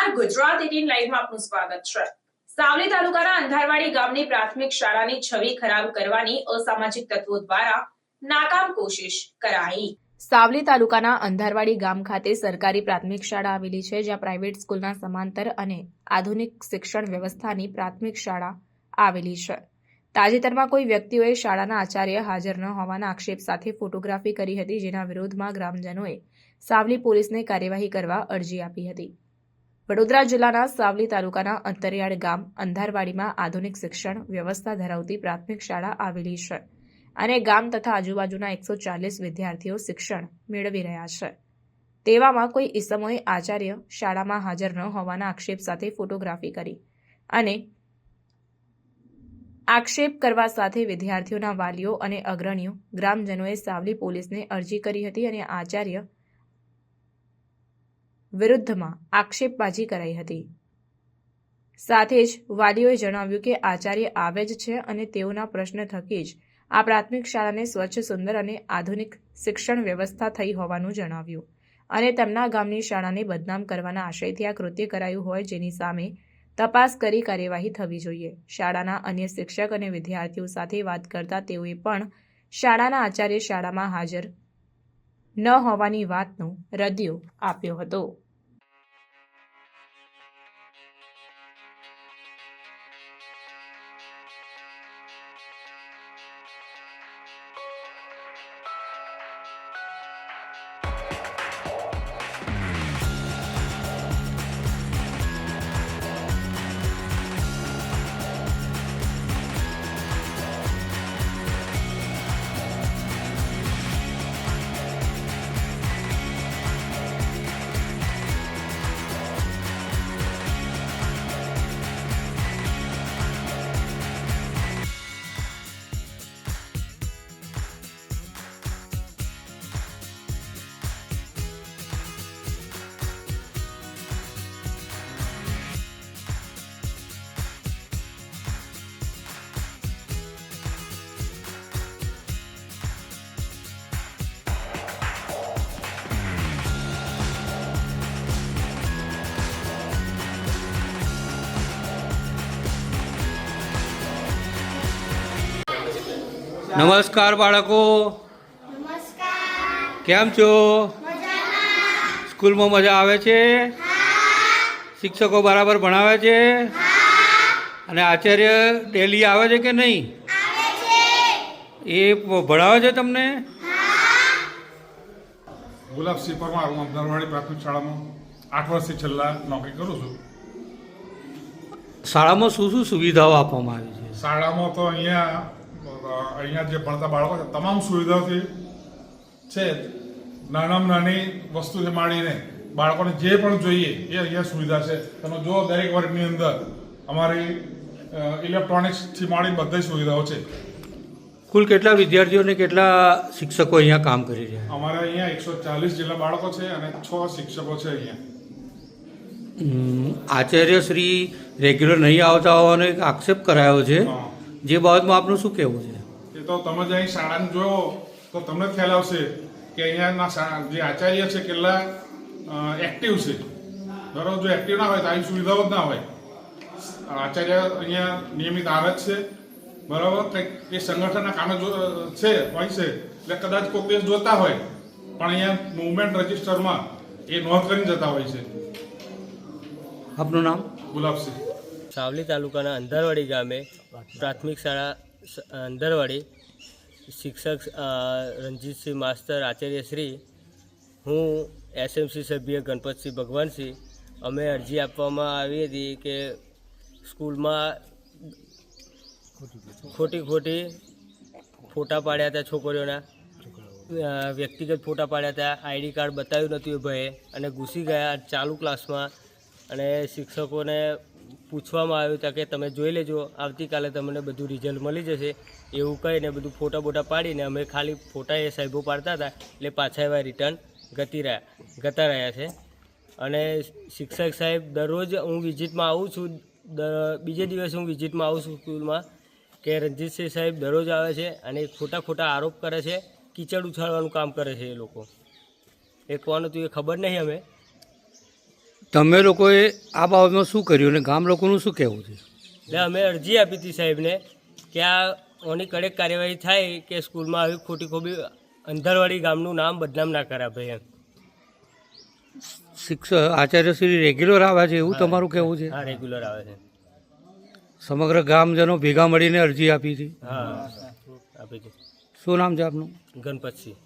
નમસ્કાર ગુજરાત એટીન લાઈવમાં આપનું સ્વાગત છે. સાવલી તાલુકાના અંધારવાડી ગામની પ્રાથમિક શાળાની છબી ખરાબ કરવાની અસામાજિક તત્વો દ્વારા નાકામ કોશિશ કરાઈ. સાવલી તાલુકાના અંધારવાડી ગામ ખાતે સરકારી પ્રાથમિક શાળા આવેલી છે, જ્યાં પ્રાઇવેટ સ્કૂલના સમાંતર અને આધુનિક શિક્ષણ વ્યવસ્થાની પ્રાથમિક શાળા આવેલી છે. તાજેતરમાં કોઈ વ્યક્તિઓએ શાળાના આચાર્ય હાજર ન હોવાના આક્ષેપ સાથે ફોટોગ્રાફી કરી હતી, જેના વિરોધમાં ગ્રામજનોએ સાવલી પોલીસને કાર્યવાહી કરવા અરજી આપી હતી. વડોદરા જિલ્લાના સાવલી તાલુકાના અંતરિયાળ ગામ અંધારવાડીમાં આધુનિક શિક્ષણ વ્યવસ્થા ધરાવતી પ્રાથમિક શાળા આવેલી છે અને ગામ તથા આજુબાજુના એકસો ચાલીસ વિદ્યાર્થીઓ શિક્ષણ મેળવી રહ્યા છે. તેવામાં કોઈ ઈસમોએ આચાર્ય શાળામાં હાજર ન હોવાના આક્ષેપ સાથે ફોટોગ્રાફી કરી અને આક્ષેપ કરવા સાથે વિદ્યાર્થીઓના વાલીઓ અને અગ્રણીઓ ગ્રામજનોએ સાવલી પોલીસને અરજી કરી હતી અને આચાર્ય વિરુદ્ધમાં આક્ષેપબાજી કરાઈ હતી. સાથે જ વાલીઓએ જણાવ્યું કે આચાર્ય આવે જ છે અને તેઓના પ્રશ્ન થકી જ આ પ્રાથમિક શાળાને સ્વચ્છ, સુંદર અને આધુનિક શિક્ષણ વ્યવસ્થા થઈ હોવાનું જણાવ્યું અને તેમના ગામની શાળાને બદનામ કરવાના આશયથી આ કૃત્ય કરાયું હોય જેની સામે તપાસ કરી કાર્યવાહી થવી જોઈએ. શાળાના અન્ય શિક્ષક અને વિદ્યાર્થીઓ સાથે વાત કરતા તેઓએ પણ શાળાના આચાર્ય શાળામાં હાજર ન હોવાની વાતનો રદિયો આપ્યો હતો. નમસ્કાર બાળકો. કેમ છો? સ્કૂલમાં મજા આવે છે? શિક્ષકો બરાબર ભણાવે છે? અને આચાર્ય ડેલી આવે છે કે નહીં? એ ભણાવે છે તમને? ગુલાબસિંહ પરમાર હું અમદાવાદી પ્રાથમિક શાળામાં આઠ વર્ષથી છેલ્લા નોકરી કરું છું. શાળામાં શું શું સુવિધાઓ આપવામાં આવી છે? શાળામાં તો અહીંયા અહીંયા જે ભણતા બાળકો છે તમામ સુવિધાઓથી છે નાનામાં નાની વસ્તુથી માંડીને બાળકોને જે પણ જોઈએ એ અહીંયા સુવિધા છે. તમે જુઓ દરેક વર્ગની અંદર અમારી ઇલેક્ટ્રોનિક્સથી માંડી બધી સુવિધાઓ છે. કુલ કેટલા વિદ્યાર્થીઓ અને કેટલા શિક્ષકો અહીંયા કામ કરી રહ્યા અમારે અહીંયા એકસો ચાલીસ જેટલા બાળકો છે અને છ શિક્ષકો છે અહીંયા. આચાર્ય શ્રી રેગ્યુલર નહીં આવતા હોવાનો એક આક્ષેપ કરાયો છે. જે બાબતમાં આપનું શું કહેવું છે? એ તો તમે જ અહીં શાળાને જોયો તો તમને ખ્યાલ આવશે કે અહીંયાના જે આચાર્ય છે કેટલા એક્ટિવ છે. બરોબર જો એક્ટિવ ના હોય તો આવી સુવિધાઓ જ ના હોય. આચાર્ય અહીંયા નિયમિત આવે જ છે. બરાબર? કંઈક એ સંગઠનના કામે જો છે હોય છે. એટલે કદાચ કોઈ દિવસ જોતા હોય પણ અહીંયા મુવમેન્ટ રજિસ્ટરમાં એ નોંધ કરી જતા હોય છે. આપનું નામ? ગુલાબસિંહ. સાવલી તાલુકાના અંધારવાડી ગામે પ્રાથમિક શાળા અંધારવાડી શિક્ષક રણજીતસિંહ માસ્તર આચાર્યશ્રી હું એસએમસી સભ્ય ગણપતસિંહ ભગવાનસિંહ. અમે અરજી આપવામાં આવી હતી કે સ્કૂલમાં ખોટી ખોટી ફોટા પાડ્યા હતા છોકરીઓના. વ્યક્તિગત ફોટા પાડ્યા હતા. આઈડી કાર્ડ બતાવ્યું નહોતું એ ભાઈએ અને ઘૂસી ગયા ચાલુ ક્લાસમાં. અને શિક્ષકોને પૂછવામાં આવ્યું હતા કે તમે જોઈ લેજો, આવતીકાલે તમને બધું રિઝલ્ટ મળી જશે. એવું કહીને બધું ફોટા બોટા પાડીને અમે ખાલી ફોટા એ સાહેબો પાડતા હતા, એટલે પાછા એવા રિટર્ન ગતી રહ્યા, ગતા રહ્યા છે. અને શિક્ષક સાહેબ દરરોજ હું વિઝિટમાં આવું છું બીજે દિવસે હું વિઝિટમાં આવું છું સ્કૂલમાં, કે રણજીતસિંહ સાહેબ દરરોજ આવે છે અને ખોટા ખોટા આરોપ કરે છે, કીચડ ઉછાળવાનું કામ કરે છે એ લોકો. એ કોણ હતું એ ખબર નહીં અમે. તમે લોકોએ આ બાબતમાં શું કર્યું અને ગામ લોકોનું શું કહેવું છે? એટલે અમે અરજી આપી હતી સાહેબને કે આ ઓની કડક કાર્યવાહી થાય કે સ્કૂલમાં આવી ખોટી ખોબી અંધારવાડી ગામનું નામ બદનામ ના કરાવે એમ. શિક્ષક આચાર્યશ્રી રેગ્યુલર આવે છે એવું તમારું કહેવું છે? હા રેગ્યુલર આવે છે. સમગ્ર ગામજનો ભેગા મળીને અરજી આપી હતી હા આપી છે. શું નામ છે આપનું? ગણપતસિંહ.